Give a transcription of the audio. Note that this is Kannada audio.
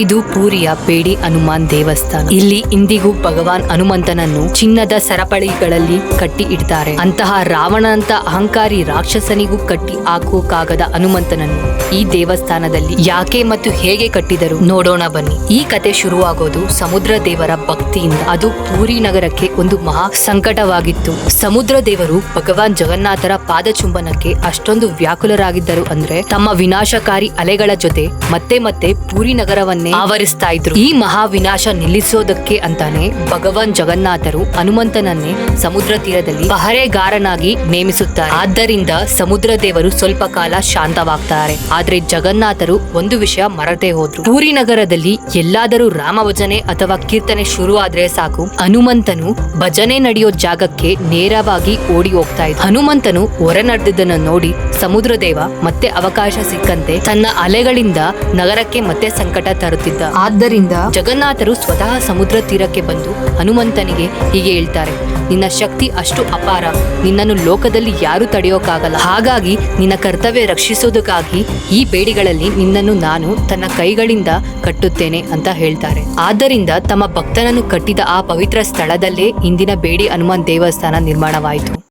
ಇದು ಪೂರಿಯ ಬೇಡಿ ಹನುಮಾನ್ ದೇವಸ್ಥಾನ. ಇಲ್ಲಿ ಇಂದಿಗೂ ಭಗವಾನ್ ಹನುಮಂತನನ್ನು ಚಿನ್ನದ ಸರಪಳಿಗಳಲ್ಲಿ ಕಟ್ಟಿ ಇಡ್ತಾರೆ. ಅಂತಹ ರಾವಣಂತ ಅಹಂಕಾರಿ ರಾಕ್ಷಸನಿಗೂ ಕಟ್ಟಿ ಹಾಕೋಕಾಗದ ಹನುಮಂತನನ್ನು ಈ ದೇವಸ್ಥಾನದಲ್ಲಿ ಯಾಕೆ ಮತ್ತು ಹೇಗೆ ಕಟ್ಟಿದರು ನೋಡೋಣ ಬನ್ನಿ. ಈ ಕತೆ ಶುರುವಾಗೋದು ಸಮುದ್ರ ದೇವರ ಭಕ್ತಿಯಿಂದ. ಅದು ಪೂರಿ ನಗರಕ್ಕೆ ಒಂದು ಮಹಾ ಸಂಕಟವಾಗಿತ್ತು. ಸಮುದ್ರ ದೇವರು ಭಗವಾನ್ ಜಗನ್ನಾಥರ ಪಾದಚುಂಬನಕ್ಕೆ ಅಷ್ಟೊಂದು ವ್ಯಾಕುಲರಾಗಿದ್ದರು ಅಂದ್ರೆ ತಮ್ಮ ವಿನಾಶಕಾರಿ ಅಲೆಗಳ ಜೊತೆ ಮತ್ತೆ ಮತ್ತೆ ಪೂರಿ ನಗರವನ್ನೇ ಆವರಿಸ್ತಾ ಇದ್ರು. ಈ ಮಹಾವಿನಾಶ ನಿಲ್ಲಿಸೋದಕ್ಕೆ ಅಂತಾನೆ ಭಗವಾನ್ ಜಗನ್ನಾಥರು ಹನುಮಂತನನ್ನೇ ಸಮುದ್ರ ತೀರದಲ್ಲಿ ಪಹರೆಗಾರನಾಗಿ ನೇಮಿಸುತ್ತಾರೆ. ಆದ್ದರಿಂದ ಸಮುದ್ರ ದೇವರು ಸ್ವಲ್ಪ ಕಾಲ ಶಾಂತವಾಗ್ತಾರೆ. ಆದ್ರೆ ಜಗನ್ನಾಥರು ಒಂದು ವಿಷಯ ಮರತೆ ಹೋದ್ರು. ಪೂರಿ ನಗರದಲ್ಲಿ ಎಲ್ಲಾದರೂ ರಾಮ ಭಜನೆ ಅಥವಾ ಕೀರ್ತನೆ ಶುರು ಆದ್ರೆ ಸಾಕು. ಹನುಮಂತನು ಭಜನೆ ನಡೆಯೋ ಜಾಗಕ್ಕೆ ನೇರವಾಗಿ ಓಡಿ ಹೋಗ್ತಾ ಇದ್ದ. ಹನುಮಂತನು ಹೊರ ನಡೆದಿದ್ದನ್ನು ನೋಡಿ ಸಮುದ್ರ ದೇವ ಮತ್ತೆ ಅವಕಾಶ ಸಿಕ್ಕಂತೆ ತನ್ನ ಅಲೆಗಳಿಂದ ನಗರಕ್ಕೆ ಮತ್ತೆ ಸಂಕಟ ತರುತ್ತಿದ್ದ ಆದ್ದರಿಂದ ಜಗನ್ನಾಥರು ಸ್ವತಃ ಸಮುದ್ರ ತೀರಕ್ಕೆ ಬಂದು ಹನುಮಂತನಿಗೆ ಹೀಗೆ ಹೇಳ್ತಾರೆ, ನಿನ್ನ ಶಕ್ತಿ ಅಷ್ಟು ಅಪಾರ, ನಿನ್ನನ್ನು ಲೋಕದಲ್ಲಿ ಯಾರು ತಡೆಯೋಕ್ಕಾಗಲ್ಲ ಹಾಗಾಗಿ ನಿನ್ನ ಕರ್ತವ್ಯ ರಕ್ಷಿಸೋದಕ್ಕಾಗಿ ಈ ಬೇಡಿಗಳಲ್ಲಿ ನಿನ್ನನ್ನು ನಾನು ತನ್ನ ಕೈಗಳಿಂದ ಕಟ್ಟುತ್ತೇನೆ ಅಂತ ಹೇಳ್ತಾರೆ. ಆದ್ದರಿಂದ ತಮ್ಮ ಭಕ್ತನನ್ನು ಕಟ್ಟಿದ ಆ ಪವಿತ್ರ ಸ್ಥಳದಲ್ಲೇ ಇಂದಿನ ಬೇಡಿ ಹನುಮಾನ್ ದೇವಸ್ಥಾನ ನಿರ್ಮಾಣವಾಯಿತು.